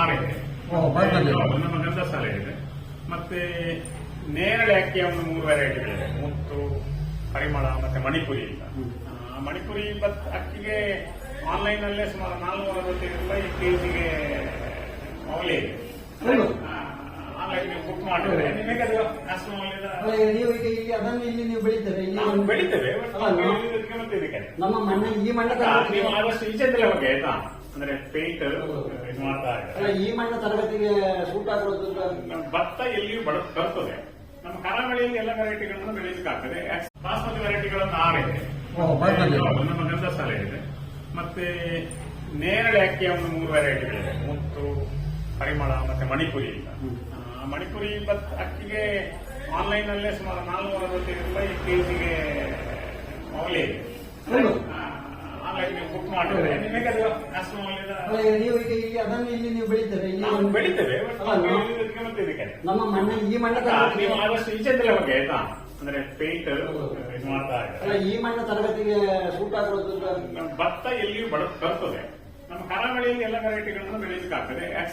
ಆರಿದೆ ಓ, ಬರ್ತದೆ. ಹೌದು, ಸಾಲೆ ಇದೆ. ಮತ್ತೆ ನೇರಳೆ ಅಕ್ಕಿಯ ಒಂದು ಮೂರು ವೆರೈಟಿಗಳಿದೆ ಮುತ್ತು ಪರಿಮಳ ಮತ್ತೆ ಮಣಿಪುರಿ ಅಂತ. ಮಣಿಪುರಿ ಭತ್ ಅಕ್ಕಿಗೆ ಆನ್ಲೈನ್ ಅಲ್ಲೇ ಸುಮಾರು ನಾಲ್ನೂರ ಅರವತ್ತೈದು ರೂಪಾಯಿ ಕೆಜಿಗೆ ಮೌಲ್ಯ ಇದೆ. ಬುಕ್ ಮಾಡಿದ್ರೆ ನಿಮಗೆ ಅದು ಅಷ್ಟು ಮೌಲ್ಯದ ಅಲ್ಲ, ಈಗ ನೀವು ಈಗ ಇಲ್ಲಿ ಅದನ್ನು ಇಲ್ಲಿ ನೀವು ಬೆಳಿತೇವೆ. ಮತ್ತೆ ಇದಕ್ಕೆ. ನಮ್ಮ ಮಣ್ಣ ಈ ಮಣ್ಣ ನೀವು ಆದಷ್ಟು ಈಚೆ ಬಗ್ಗೆ ಆಯ್ತಾ? ಅಂದ್ರೆ ಪೇಂಟ್ ಇದು ಮಾಡ್ತಾ ಅಲ್ಲ ಈ ಮಣ್ಣ ತರಗತಿಗೆ ಸೂಟ್ ಆಗೋದು ಭತ್ತ ಎಲ್ಲಿಯೂ ಬಡ ಬರ್ತದೆ ನಮ್ಮ ಕರಾವಳಿಯಲ್ಲಿ ಎಲ್ಲ ವೆರೈಟಿಗಳನ್ನು ಬೆಳೆಯಲಿಕ್ಕಾಗ್ತದೆ ಬಾಸ್ಮತಿ ವೆರೈಟಿಗಳನ್ನು ಆರಿದೆ ನಮ್ಮ ಗಂಧಸಾಲೆ ಇದೆ. ಮತ್ತೆ ನೇರಳೆ ಅಕ್ಕಿಯ ಒಂದು ಮೂರು ವೆರೈಟಿಗಳಿದೆ ಮುತ್ತು ಪರಿಮಳ ಮತ್ತೆ ಮಣಿಪುರಿ ಅಂತ. ಮಣಿಪುರಿ ಭತ್ತ ಅಕ್ಕಿಗೆ ಆನ್ಲೈನ್ ಅಲ್ಲೇ ಸುಮಾರು ನಾಲ್ನೂರ ಅರವತ್ತೈದು ರೂಪಾಯಿ ಕೆಜಿಗೆ ಮೌಲ್ಯ ಇದೆ. ಹೌದು. ನೀವು ಬುಕ್ ಮಾಡಿದ್ರೆ ನಿಮಗೆ ಅದು ಅಲ್ಲ, ಈಗ ನೀವು ಈಗ ಇಲ್ಲಿ ಅದನ್ನು ಇಲ್ಲಿ ನೀವು ಬೆಳಿತಾರೆ ಇಲ್ಲಿ ನಾವು ಬೆಳಿತೇವೆ ಅಲ್ಲ, ನಾವು- ಬೆಳೆಯುವುದಕ್ಕೆ ಮತ್ತೆ ಇದಕ್ಕೆ. ನಮ್ಮ ಮಣ್ಣ ಈ ಮಣ್ಣ ನೀವು ಆದಷ್ಟು ಆಯ್ತಾ? ಅಂದ್ರೆ ಪೇಂಟ್ ಇದು ಮಾಡ್ತಾ ಅಲ್ಲ ಈ ಮಣ್ಣ ತರಗತಿಗೆ ಸೂಟ್ ಆಗೋದು ನಮ್ಮ ಭತ್ತ ಎಲ್ಲಿಯೂ ಬಡ ಬರ್ತದೆ. ನಮ್ಮ ಕರಾವಳಿಯಲ್ಲಿ ಎಲ್ಲ ವೆರೈಟಿಗಳನ್ನು ಬೆಳೆಯಲಿಕ್ಕಾಗ್ತದೆ.